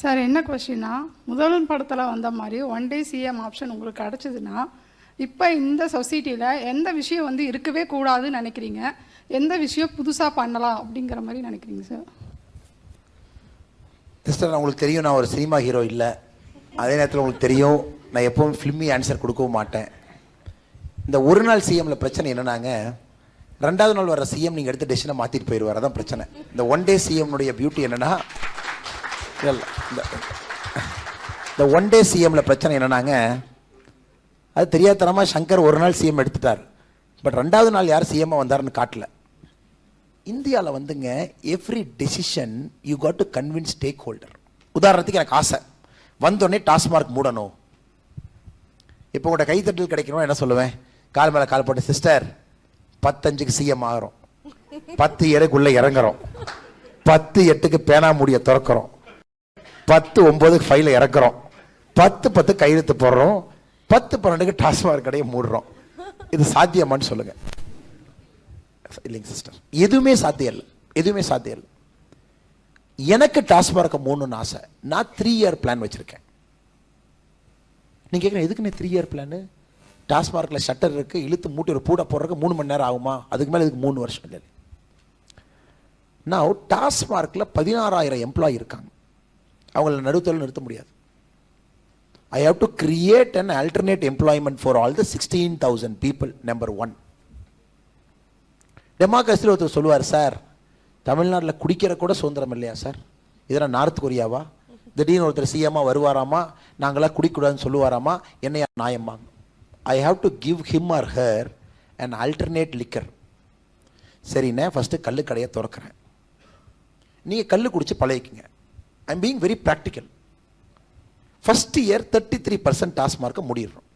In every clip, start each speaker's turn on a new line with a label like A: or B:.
A: Sir என்ன கொஷின்னா முதல்வன் படத்தில் வந்த மாதிரி ஒன் டே சிஎம் ஆப்ஷன் உங்களுக்கு கிடச்சிதுன்னா இப்போ இந்த சொசைட்டியில் எந்த விஷயம் வந்து இருக்கவே கூடாதுன்னு நினைக்கிறீங்க? எந்த விஷயம் புதுசாக பண்ணலாம் அப்படிங்கிற மாதிரி நினைக்கிறீங்க சார்?
B: சிஸ்டர் உங்களுக்கு தெரியும் நான் ஒரு சினிமா ஹீரோ இல்லை. அதே நேரத்தில் உங்களுக்கு தெரியும் நான் எப்பவும் ஃபிலிமி ஆன்சர் கொடுக்கவும் மாட்டேன். இந்த ஒரு நாள் சிஎம்ல பிரச்சனை என்னன்னாங்க ரெண்டாவது நாள் வர சிஎம் நீங்கள் எடுத்த டெசிஷனை மாற்றிட்டு போயிடுவார். அதான் பிரச்சனை. இந்த ஒன் டே சிஎம்னுடைய பியூட்டி என்னென்னா இல்லை இந்த இந்த ஒன் டே சிஎம்ல பிரச்சனை என்னன்னாங்க அது தெரியாதனமாக சங்கர் ஒரு நாள் சிஎம் எடுத்துட்டார். பட் ரெண்டாவது நாள் யார் சிஎம்மாக வந்தாருன்னு காட்டல. இந்தியாவில் வந்துங்க every decision you got to convince stakeholder உதாரணத்துக்கு எனக்கு ஆசை. வந்தோடனே டாஸ்மார்க் மூடணும். இப்போ உங்கள்கிட்ட கைத்தட்டல் கிடைக்கணும் என்ன சொல்லுவேன்? கால் மேலே கால் போட்டு சிஸ்டர் பத்தஞ்சுக்கு சிஎம் ஆகிறோம். பத்து ஏழுக்குள்ளே இறங்குறோம். பத்து எட்டுக்கு பேனா மூடியை திறக்கிறோம். பத்து ஒம்பதுக்கு ஃபைலை இறக்குறோம். பத்து பத்து கையெழுத்து போடுறோம். பத்து பன்னெண்டுக்கு டாஸ்மார்க் கடையை மூடுறோம். இது சாத்தியமான்னு சொல்லுங்க. இல்லைங்க சிஸ்டர் எதுவுமே சாத்தியம் இல்லை எதுவுமே சாத்தியம் இல்லை எனக்கு டாஸ்மார்க்கை மூணுன்னு ஆசை. நான் த்ரீ இயர் பிளான் வச்சுருக்கேன். நீங்கள் கேட்குறேன் எதுக்கு நீ த்ரீ இயர் பிளானு டாஸ்மார்க்கில் ஷட்டர் இருக்குது இழுத்து மூட்டி ஒரு பூட போடுறதுக்கு மூணு மணி நேரம் ஆகுமா? அதுக்கு மேலே இதுக்கு மூணு வருஷம் இல்லை. நான் டாஸ்மார்க்கில் பதினாறாயிரம் எம்ப்ளாயி இருக்காங்க. அவங்கள நடுத்தல் நிறுத்த முடியாது. I have to create an alternate employment for all the sixteen thousand people number one டெமோக்ரஸியில் ஒருத்தர் சொல்லுவார் சார் தமிழ்நாட்டில் குடிக்கிற கூட சுதந்திரம் இல்லையா சார்? இதெல்லாம் நார்த் கொரியாவா? திடீர்னு ஒருத்தர் சிஎம்மா வருவாராமா? நாங்களாம் குடிக்கூடாதுன்னு சொல்லுவாராமா? என்னையா நாயம்மா I have to give him or her and alternate liquor சரிண்ணே ஃபஸ்ட்டு கல் கடையை திறக்கிறேன். நீங்கள் கல் குடித்து பழகிக்குங்க. I'm being very practical first year thirty three percent டாஸ்மார்க்கை முடிடுறோம்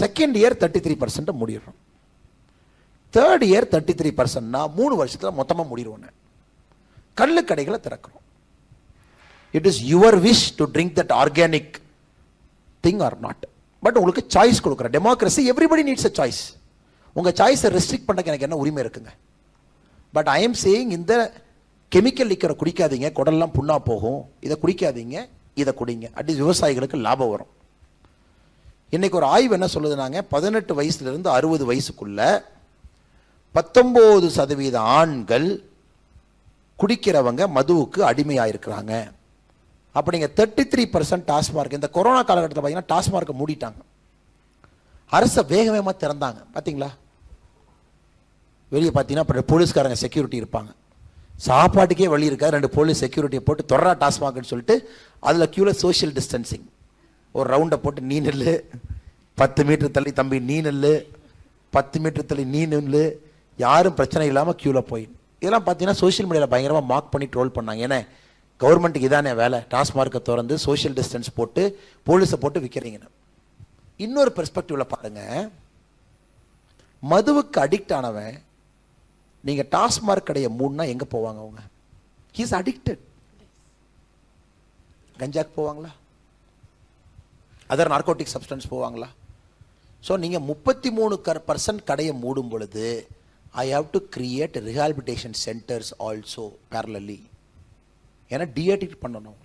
B: செகண்ட் இயர் தேர்ட்டி த்ரீ பர்சன்ட்டை முடிடுறோம் தேர்ட் இயர் தேர்ட்டி த்ரீ பர்சன்ட்னா மூணு வருஷத்தில் மொத்தமாக முடிடுவோம் கல்லு கடைகளை திறக்கிறோம். It is your wish to drink that organic thing or not but உங்களுக்கு சாய்ஸ் கொடுக்குறேன். Democracy everybody needs a choice உங்கள் சாய்ஸை ரெஸ்ட்ரிக்ட் பண்ணக்கு எனக்கு என்ன உரிமை இருக்குங்க? பட் ஐ எம் சேயிங் இந்த கெமிக்கல் லிக்கரை குடிக்காதீங்க குடல்லாம் புண்ணாக போகும். இதை குடிக்காதீங்க இதை குடிங்க. அட்லீஸ்ட் விவசாயிகளுக்கு லாபம் வரும். இன்றைக்கி ஒரு ஆய்வு என்ன சொல்லுதுனாங்க? பதினெட்டு வயசுலேருந்து அறுபது வயசுக்குள்ள பத்தொம்போது சதவீத ஆண்கள் குடிக்கிறவங்க மதுவுக்கு அடிமையாக இருக்கிறாங்க அப்போ நீங்கள் தேர்ட்டி த்ரீ பர்சன்ட் டாஸ்மார்க் இந்த கொரோனா காலகட்டத்தில் பார்த்தீங்கன்னா டாஸ்மார்க்கை மூடிட்டாங்க. அரசை வேக வேகமாக திறந்தாங்க. பார்த்தீங்களா வெளியே பார்த்தீங்கன்னா அப்புறம் போலீஸ்காரங்க செக்யூரிட்டி இருப்பாங்க. சாப்பாட்டுக்கே வழி இருக்கா ரெண்டு போலீஸ் செக்யூரிட்டியை போட்டு தொடரா டாஸ்மாக்னு சொல்லிட்டு அதில் க்யூவில் சோஷியல் டிஸ்டன்சிங் ஒரு ரவுண்டை போட்டு நீ நெல் பத்து மீட்டர் தள்ளி தம்பி நீ நெல் பத்து மீட்டர் தள்ளி நீ நில்லு. யாரும் பிரச்சனை இல்லாமல் க்யூவில் போய். இதெல்லாம் பார்த்தீங்கன்னா சோஷியல் மீடியாவில் பயங்கரமாக மார்க் பண்ணி ட்ரோல் பண்ணாங்க. ஏன்னா கவர்மெண்ட்டுக்கு இதானே வேலை. டாஸ்மார்க்கை திறந்து சோஷியல் டிஸ்டன்ஸ் போட்டு போலீஸை போட்டு விற்கிறீங்கன்னு இன்னொரு பெர்ஸ்பெக்டிவில் பாருங்கள் மதுவுக்கு அடிக்ட் ஆனவன் நீங்க டாஸ்மார்க் கடையை மூணுனா எங்க போவாங்க அவங்க? ஹீஸ் அடிக்டட் கஞ்சாக்கு போவாங்களா? அதர் நார்கோட்டிக் சப்ஸ்டன்ஸ் போவாங்களா? ஸோ நீங்கள் முப்பத்தி மூணு கர் பர்சன்ட் கடையை மூடும் பொழுது I have to create rehabilitation centres also parallelly ஏன்னா டிஎடிட் பண்ணணும்.